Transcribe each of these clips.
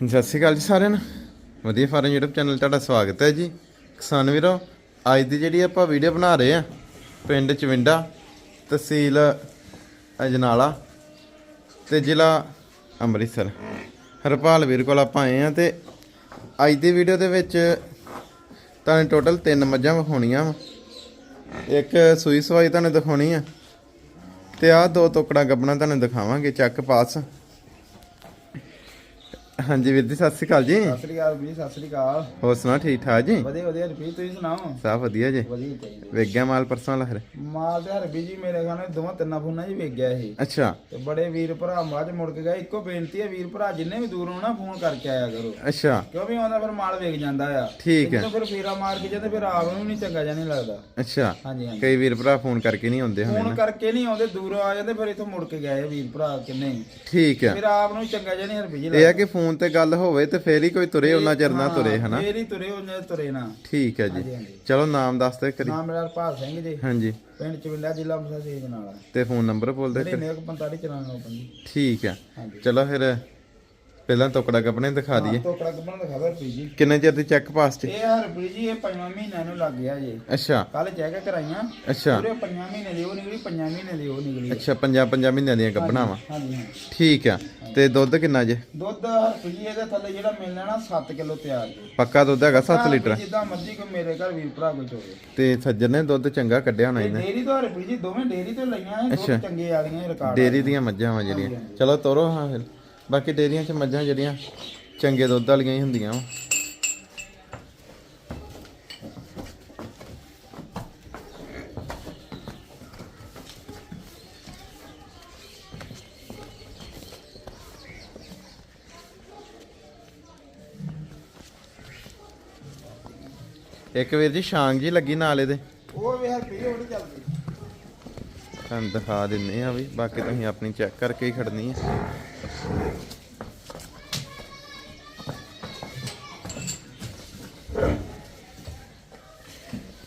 ਸਤਿ ਸ਼੍ਰੀ ਅਕਾਲ ਜੀ ਸਾਰਿਆਂ ਨੂੰ। ਵਧੀਆ ਫਾਰਮ YouTube ਚੈਨਲ ਤੁਹਾਡਾ ਸਵਾਗਤ ਹੈ ਜੀ। ਕਿਸਾਨ ਵੀਰੋ, ਅੱਜ ਦੀ ਜਿਹੜੀ ਆਪਾਂ ਵੀਡੀਓ ਬਣਾ ਰਹੇ ਆ ਪਿੰਡ ਚਵਿੰਡਾ, ਤਹਿਸੀਲ ਅਜਨਾਲਾ ਤੇ ਜ਼ਿਲ੍ਹਾ ਅੰਮ੍ਰਿਤਸਰ। ਹਰਪਾਲ ਵੀਰ ਕੋਲ ਆਪਾਂ ਆਏ ਆ ਤੇ ਅੱਜ ਦੀ ਵੀਡੀਓ ਦੇ ਵਿੱਚ ਤੁਹਾਨੂੰ ਟੋਟਲ ਤਿੰਨ ਮੱਝਾਂ ਵਿਖਾਉਣੀਆਂ ਵਾ। ਇੱਕ ਸੂਈ ਸਵਾਈ ਤੁਹਾਨੂੰ ਦਿਖਾਉਣੀ ਆ ਤੇ ਆਹ ਦੋ ਟੁਕੜਾ ਗੱਬਣਾ ਤੁਹਾਨੂੰ ਦਿਖਾਵਾਂਗੇ, ਚੱਕ ਪਾਸ। ਹਾਂਜੀ ਵੀਰ ਜੀ ਸਤਿ ਸ਼੍ਰੀ ਅਕਾਲ ਜੀ। ਸਤਿ ਸ੍ਰੀ ਅਕਾਲ ਵੀ ਸਤਿ ਸ੍ਰੀ ਅਕਾਲ। ਹੋਰ ਸੁਣਾ ਠੀਕ ਠਾਕ ਜੀ? ਵਧੀਆ ਵਧੀਆ ਰੁਪਈ ਤੁਸੀਂ ਸੁਣਾਓ? ਸਭ ਵਧੀਆ ਜੀ। ਵਧੀਆ ਚਾਹੀਦਾ ਵੇਖ ਗਿਆ ਮਾਲ ਪਰਸੋਂ ਵਾਲਾ ਫਿਰ? ਮਾਲ ਤੇ ਹਰਬੀ ਜੀ ਮੇਰੇ ਖਾਨੇ ਦੋਵਾਂ ਤਿੰਨਾਂ ਫੋਨਾਂ 'ਚ ਵੇਖ ਗਿਆ ਇਹ। ਅੱਛਾ। ਤੇ ਬੜੇ ਵੀਰ ਭਰਾ ਮੱਝ ਮੁੜ ਕੇ ਗਏ। ਇੱਕੋ ਬੇਨਤੀ ਹੈ ਵੀਰ ਭਰਾ ਜਿੰਨੇ ਵੀ ਦੂਰ ਹੋਣਾ ਫੋਨ ਕਰਕੇ ਆਇਆ ਕਰੋ। ਅੱਛਾ। ਕਿਉਂ ਵੀ ਆਉਂਦਾ ਫਿਰ ਮਾਲ ਵੇਖ ਜਾਂਦਾ ਆ। ਠੀਕ ਹੈ। ਫਿਰ ਫੇਰਾ ਮਾਰ ਕੇ ਜਾਂਦੇ ਫਿਰ ਆਪ ਨੂੰ ਨਹੀਂ ਚੰਗਾ ਨਹੀਂ ਲੱਗਦਾ। ਅੱਛਾ। ਹਾਂਜੀ ਹਾਂਜੀ। ਕਈ ਵੀਰ ਭਰਾ ਫੋਨ ਕਰਕੇ ਨਹੀਂ ਆਉਂਦੇ ਹੁਣੇ ਫੋਨ ਕਰਕੇ ਨਹੀਂ ਆਉਂਦੇ ਦੂਰੋਂ ਆ ਜਾਂਦੇ ਫਿਰ ਇੱਥੋਂ ਮੁੜ ਕੇ ਗਏ ਵੀਰ ਭਰਾ ਕਿੰਨੇ। ਠੀਕ ਹੈ। ਫਿਰ ਆਪ ਨੂੰ ਚੰਗਾ ਨਹੀਂ ਹਰਬੀ ਜੀ ਇਹ ਆ ਕਿ ਫੋਨ ਤੇ ਗੱਲ ਹੋਵੇ ਤੇ ਫੇਰ ਹੀ ਕੋਈ ਤੁਰੇ ਉਹਨਾਂ ਚਿਰ ਨਾ ਤੁਰੇ ਹਨਾ? ਫੇਰ ਹੀ ਤੁਰੇ ਉਹਨੇ ਤੁਰੇ ਨਾ। ਠੀਕ ਹੈ ਜੀ। ਚਲੋ ਨਾਮ ਦੱਸ ਦੇ ਕਰੀ ਨਾਮ ਮੇਰਾ ਹਰਪਾਲ ਸਿੰਘ ਜੀ। ਹਾਂਜੀ। ਪਿੰਡ ਚਵਿੰਡਾ ਜ਼ਿਲ੍ਹਾ ਅੰਮ੍ਰਿਤਸਰ ਨਾਲ ਤੇ ਫੋਨ ਨੰਬਰ ਬੋਲ ਦੇ ਜਿਹੜੇ ਨੇ 45 ਚਲਾਣਾ ਪੰਜੀ। ਠੀਕ ਹੈ। ਚਲੋ ਫਿਰ ਪਹਿਲਾਂ ਟੁਕੜਾ ਕੱਪਣੇ ਦਿਖਾ ਦਈਏ। ਟੋਕੜਾ ਕੱਪਣ ਦਾ ਖਬਰ ਪੀ ਜੀ। ਕਿੰਨੇ ਚਿਰ ਦੀ ਚੈੱਕ ਪਾਸ ਚ? ਇਹ ਹਰਪ੍ਰੀ ਜੀ ਇਹ ਪੰਜਵਾਂ ਮਹੀਨਾ ਨੂੰ ਲੱਗ ਗਿਆ ਜੀ। ਅੱਛਾ। ਕੱਲ ਚੈੱਕ ਕਰਾਈਆਂ। ਅੱਛਾ। ਪੂਰੇ ਪੰਜਾਂ ਮਹੀਨੇ ਦੀ ਉਹ ਨਿਕਲੀ ਪੰਜਾਂ ਮਹੀਨੇ ਦੀ ਉਹ ਨਿਕਲੀ। ਅੱਛਾ ਪੰਜਾਂ ਪੰਜਾਂ ਮਹੀਨਿਆਂ ਦੀਆਂ ਗੱਭਣਾ ਵਾ। ਹਾਂਜੀ ਹਾਂ ਠੀਕ ਆ। ਤੇ ਦੁੱਧ ਕਿੰਨਾ ਜੇ? ਦੁੱਧ ਜੀ ਇਹਦੇ ਥੱਲੇ ਜਿਹੜਾ ਮਿਲਣਾ ਨਾ 7 ਕਿਲੋ ਤਿਆਰ ਜੀ। ਪੱਕਾ ਦੁੱਧ ਹੈਗਾ 7 ਲੀਟਰ? ਜਿੱਦਾਂ ਮਰਜ਼ੀ ਕੋਈ ਮੇਰੇ ਘਰ ਵੀਰ ਭਰਾ ਕੋਈ ਚੋਵੇ। ਤੇ ਸੱਜਣ ਨੇ ਦੁੱਧ ਚੰਗਾ ਕੱਢਿਆ ਹੋਣਾ ਇਹ ਇਹਨੇ? ਡੇਰੀ ਤੋਂ ਹਰਪ੍ਰੀ ਜੀ ਦੋਵੇਂ ਡੇਰੀ ਤੋਂ ਲਈਆਂ ਇਹ। ਦੁੱਧ ਚੰਗੇ ਵਾਲੀਆਂ ਰਿਕਾਰਡ ਡੇਰੀ ਦੀਆਂ ਮੱਝਾਂ ਵਾ ਜਿਹੜੀਆਂ। ਚਲੋ ਤੋਰੋ ਹਾਂ ਫਿਰ। ਬਾਕੀ ਡੇਰੀਆਂ 'ਚ ਮੱਝਾਂ ਜਿਹੜੀਆਂ ਚੰਗੇ ਦੁੱਧ ਵਾਲੀਆਂ ਹੀ ਹੁੰਦੀਆਂ ਵਾ। ਇੱਕ ਵੀਰ ਜੀ ਸ਼ਾਂਗ ਜੀ ਲੱਗੀ ਨਾਲ ਇਹਦੇ। ਉਹ ਵੀ ਉਹ ਨਹੀਂ ਚੱਲਦੀ। ਤੁਹਾਨੂੰ ਦਿਖਾ ਦਿੰਨੇ ਆ ਵੀ ਬਾਕੀ ਤੁਸੀਂ ਆਪਣੀ ਚੈੱਕ ਕਰਕੇ ਹੀ ਖੜਨੀ ਹੈ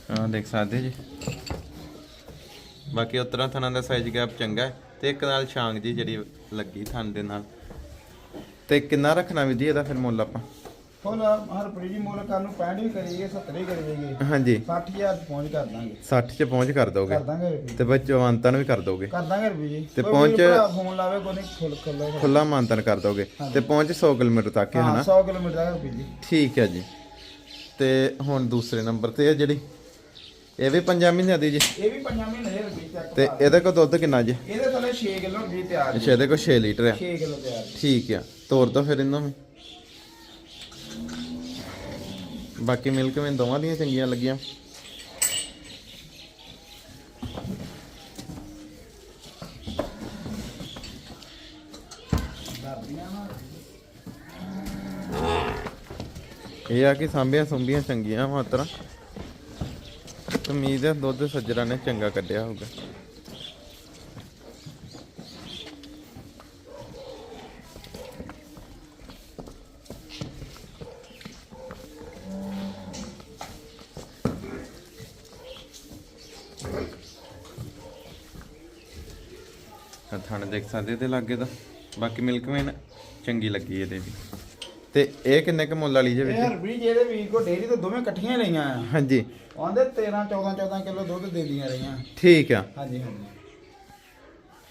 ਹਾਂ, ਦੇਖ ਸਕਦੇ ਜੀ। ਬਾਕੀ ਉਤਰਾ ਥਣਾ ਦਾ ਸਾਈਜ਼ ਗੈਪ ਚੰਗਾ ਹੈ ਤੇ ਇੱਕ ਨਾਲ ਛਾਂਗ ਜੀ ਜਿਹੜੀ ਲੱਗੀ ਥਣ ਦੇ ਨਾਲ। ਤੇ ਕਿੰਨਾ ਰੱਖਣਾ ਵੀ ਜੀ, ਇਹਦਾ ਫਿਰ ਮੁੱਲ ਆਪਾਂ? ਹੁਣ ਹਰਪ੍ਰੀ ਜੀ ਮੁੱਲ ਕਰਨ ਨੂੰ 65 ਵੀ ਕਰੀਏ 70 ਹੀ ਕਰੀਏ ਹਾਂਜੀ। 60000 ਚ ਪਹੁੰਚ ਕਰ ਦਾਂਗੇ। 60 ਚ ਪਹੁੰਚ ਕਰ ਦੋਗੇ। ਕਰ ਦਾਂਗੇ ਰੁਪਏ ਤੇ ਬੱਚੋ ਅੰਤਨ ਵੀ ਕਰ ਦੋਗੇ। ਕਰ ਦਾਂਗੇ ਰੁਪਏ ਜੀ। ਤੇ ਕੋਈ ਪਹੁੰਚ- ਵੀਰ ਭਰਾ ਫੋਨ ਲਾਵੇ ਕੋਈ ਨਹੀਂ ਖੁੱਲ ਖੁੱਲਾ ਖੁੱਲਾ ਮਾਨਤਨ ਕਰ ਦੋਗੇ। ਤੇ ਪਹੁੰਚ 100 ਕਿਲੋਮੀਟਰ ਤੱਕ ਹੈ ਹਾਂ ਹਨਾ? 100 ਕਿਲੋਮੀਟਰ ਦਾ ਰੁਪਏ ਜੀ। ਠੀਕ ਹੈ ਜੀ। ਤੇ ਹੁਣ ਦੂਸਰੇ ਨੰਬਰ ਤੇ ਹੈ ਜਿਹੜੀ। ਇਹ ਵੀ 5 ਮਹੀਨਿਆਂ ਦੀ ਜੀ। ਇਹ ਵੀ ਪੰਜਾਂ ਮਹੀਨੇ ਦੇ ਚੈੱਕ ਤੇ ਇਹਦੇ ਕੋਲ ਦੁੱਧ ਕਿੰਨਾ ਜੀ? ਇਹਦੇ ਥੱਲੇ 6 ਕਿਲੋ ਵੀ ਤਿਆਰ ਅੱਛਾ ਇਹਦੇ ਕੋਲ 6 ਲੀਟਰ ਆ 6 ਕਿਲੋ ਤਿਆਰ ਜੀ। ਠੀਕ ਆ ਤੋਰ ਦੋ ਫਿਰ ਇਹਨੂੰ ਵੀ। ਬਾਕੀ ਮਿਲਕ ਮੈਂ ਦੋਵਾਂ ਦੀਆਂ ਚੰਗੀਆਂ ਲੱਗੀਆਂ। ਇਹ ਆ ਕਿ ਸਾਂਭੀਆਂ ਸੁੰਬੀਆਂ ਚੰਗੀਆਂ ਮਾਤਰਾ ਉਮੀਦ ਹੈ ਦੁੱਧ ਸੱਜਰਾ ਨੇ ਚੰਗਾ ਕੱਢਿਆ ਹੋਊਗਾ। ਥਣ ਦੇਖ ਸਕਦੇ ਤੇ ਲੱਗੇ ਦਾ ਬਾਕੀ ਮਿਲਕਮੈਨ ਚੰਗੀ ਲੱਗੀ ਇਹਦੇ ਵੀ। ਤੇ ਇਹ ਕਿੰਨੇ ਕ ਮੁੱਲ ਵਾਲੀ ਜੇ ਵਿੱਚ? ਹਰਬੀ ਜਿਹਦੇ ਵੀਰ ਕੋ ਡੇਰੀ ਤੋਂ ਦੋਵੇਂ ਇਕੱਠੀਆਂ ਲਈਆਂ ਆ। ਹਾਂਜੀ। ਆਂਦੇ 13 14 14 ਕਿਲੋ ਦੁੱਧ ਦੇ ਦੀਆਂ ਰਹੀਆਂ। ਠੀਕ ਆ। ਹਾਂਜੀ ਹਾਂਜੀ।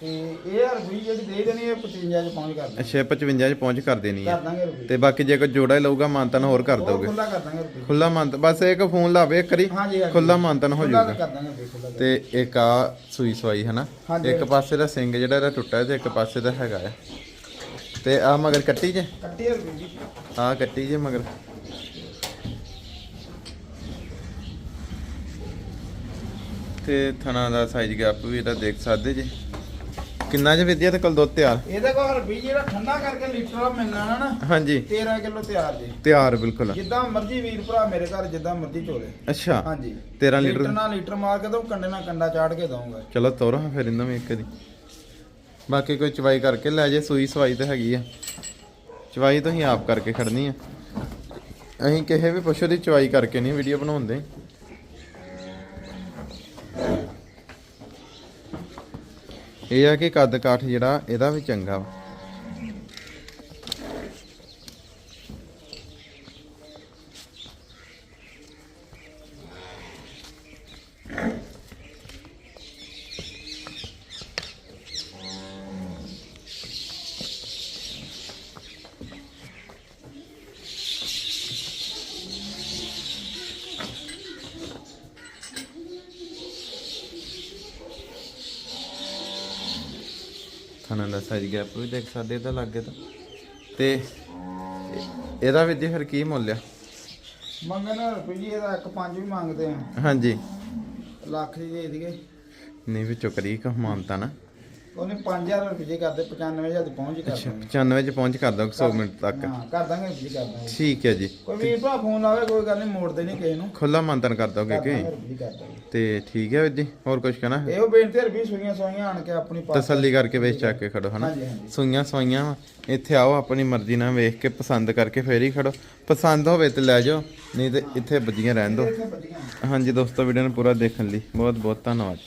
ਤੇ ਇਹ ਹਰਬੀ ਜਿਹੜੀ ਦੇ ਦੇਣੀ ਇਹ 55 ਚ ਪਹੁੰਚ ਕਰ ਅੱਛਾ 55 ਚ ਪਹੁੰਚ ਕਰ ਦੇਣੀ ਹੈ ਦਾਂਗੇ ਤੇ ਬਾਕੀ ਜੇ ਕੋਈ ਜੋੜਾ ਹੀ ਲਊਗਾ ਮਾਨਤਨ ਹੋਰ ਕਰ ਉਹ ਦੋਗੇ। ਖੁੱਲਾ ਕਰ ਦਾਂਗੇ ਰੁਪਏ। ਖੁੱਲਾ ਮਾਨਤਨ ਬਸ ਇੱਕ ਫੋਨ ਲਾਵੇ ਇੱਕ ਹਾਂਜੀ ਹਾਂਜੀ। ਖੁੱਲਾ ਮਾਨਤਨ ਹੋ ਖੁੱਲਾ ਜਾਊਗਾ। ਕਰ ਦਾਂਗੇ ਰੁਪਏ ਖੁੱਲਾ ਤੇ ਇੱਕ ਆ ਸੂਈ ਸਵਾਈ ਹੈ ਨਾ ਹਾਂਜੀ। ਇੱਕ ਪਾਸੇ ਦਾ ਸਿੰਗ ਜਿਹੜਾ ਇਹਦਾ ਟੁੱਟਾ ਹੈ ਤੇ ਇੱਕ ਪਾਸੇ ਦਾ ਹੈਗਾ ਆ ਤੇ ਆ ਮਗਰ ਕੱਟੀ ਜੇ? ਕੱਟੀ ਰੁਪਏ ਜੀ। ਆ ਕੱਟੀ ਜੇ ਮਗਰ। ਤੇ ਥਣਾ ਦਾ ਸਾਈਜ਼ ਗੈਪ ਵੀ ਇਹਦਾ ਦੇਖ ਸਕਦੇ ਜੀ? ਕਿੰਨਾ ਜੇ ਵਿਦਿਆ ਤੇ ਕੋਲ ਦੁੱਧ ਤਿਆਰ? ਇਹਦੇ ਕੋਲ ਹਰਬੀ ਜਿਹੜਾ ਠੰਡਾ ਕਰਕੇ ਲੀਟਰ ਵਾਲਾ ਮਿਲਣਾ ਨਾ ਨਾ ਹਾਂਜੀ। 13 ਕਿਲੋ ਤਿਆਰ ਜੀ। ਤਿਆਰ ਬਿਲਕੁਲ। ਜਿੱਦਾਂ ਮਰਜ਼ੀ ਵੀਰ ਭਰਾ ਮੇਰੇ ਘਰ ਜਿੱਦਾਂ ਮਰਜ਼ੀ ਚੋਲੇ। ਅੱਛਾ। ਹਾਂਜੀ। 13 ਲੀਟਰ ਨਾਲ ਲੀਟਰ ਮਾਰ ਕੇ ਦਊਂ ਕੰਡੇ ਨਾਲ ਕੰਡਾ ਚਾੜ ਕੇ ਦਊਂਗਾ। ਚਲੋ ਤੋਰੋ ਹਾਂ ਫਿਰ ਇਹਨਾਂ ਵੀ ਇੱਕ ਦੀ ਬਾਕੀ ਕੋਈ ਚਵਾਈ ਕਰਕੇ ਲੈ ਜੇ ਸੂਈ ਸਵਾਈ ਤਾਂ ਹੈਗੀ ਆ। ਚਵਾਈ ਤੁਸੀਂ ਆਪ ਕਰਕੇ ਖੜਨੀ ਆ। ਅਸੀਂ ਕਿਸੇ ਵੀ ਪਸ਼ੂ ਦੀ ਚਵਾਈ ਕਰਕੇ ਨਹੀਂ ਵੀਡੀਓ ਬਣਾਉਂਦੇ। ਇਹ ਆ ਕਿ ਕੱਦ ਕਾਠ ਜਿਹੜਾ ਇਹਦਾ ਵੀ ਚੰਗਾ ਵਾ। ਥਾਣਾ ਦਾ ਸਾਈਜ਼ ਗੈਪ ਵੀ ਦੇਖ ਸਕਦੇ ਇਹਦਾ ਲੱਗੇ ਤਾਂ। ਤੇ ਇਹ- ਇਹਦਾ ਵੀ ਜੀ ਫਿਰ ਕੀ ਮੁੱਲ ਆ? ਮੰਗਣ ਰੁਪਏ ਜੀ ਇਹਦਾ ਇੱਕ ਪੰਜ ਵੀ ਮੰਗਦੇ ਆ। ਹਾਂਜੀ। ਲੱਖ ਜੀ ਦੇ ਦਈਏ। ਨਹੀਂ ਵਿੱਚੋਂ ਕਰੀ ਕਾ ਮਾਨਤਾ ਨਾ। ਉਹਨੇ 5000 ਰੁਪਏ ਕਰਦੇ 95000 ਤੇ ਪਹੁੰਚ ਕਰ ਦਾਂਗੇ। 95 ਚ ਪਹੁੰਚ ਕਰ ਦੋ 100 ਮਿੰਟ ਤੱਕ। ਹਾਂ ਕਰ ਦਾਂਗੇ ਰੁਪਏ ਕਰ ਦਾਂਗੇ। ਠੀਕ ਹੈ ਜੀ। ਕੋਈ ਵੀਰ ਭਰਾ ਫੋਨ ਲਾਵੇ ਕੋਈ ਗੱਲ ਨਹੀਂ ਮੋੜਦੇ ਨਹੀਂ ਕਿਸੇ ਨੂੰ। ਖੁੱਲਾ ਮੰਤਨ ਕਰ ਦੋਗੇ ਕਿ? ਤੇ ਠੀਕ ਹੈ ਵੀਰ ਜੀ ਹੋਰ ਕੁਝ ਕਹਿਣਾ? ਇਹੋ ਬੇਨਤੀ ਹੈ ਰੁਪਏ ਸੂਈਆਂ ਸੂਈਆਂ ਆਣ ਕੇ ਆਪਣੀ ਪਾਸ ਤਸੱਲੀ ਕਰਕੇ ਵੇਚ ਚੱਕ ਕੇ ਖੜੋ ਹਨਾ? ਸੂਈਆਂ ਸਵਾਈਆਂ ਵਾਂ। ਇੱਥੇ ਆਓ ਆਪਣੀ ਮਰਜ਼ੀ ਨਾਲ ਵੇਖ ਕੇ ਪਸੰਦ ਕਰਕੇ ਫੇਰ ਹੀ ਖੜੋ। ਪਸੰਦ ਹੋਵੇ ਤੇ ਲੈ ਜਾਓ ਨਹੀਂ ਤੇ ਇੱਥੇ ਬੱਜੀਆਂ ਰਹਿਣ ਦਿਓ ਹਾਂਜੀ ਦੋਸਤੋ ਵੀਡੀਓ ਨੂੰ ਪੂਰਾ ਦੇਖਣ ਲਈ ਬਹੁਤ ਬਹੁਤ ਧੰਨਵਾਦ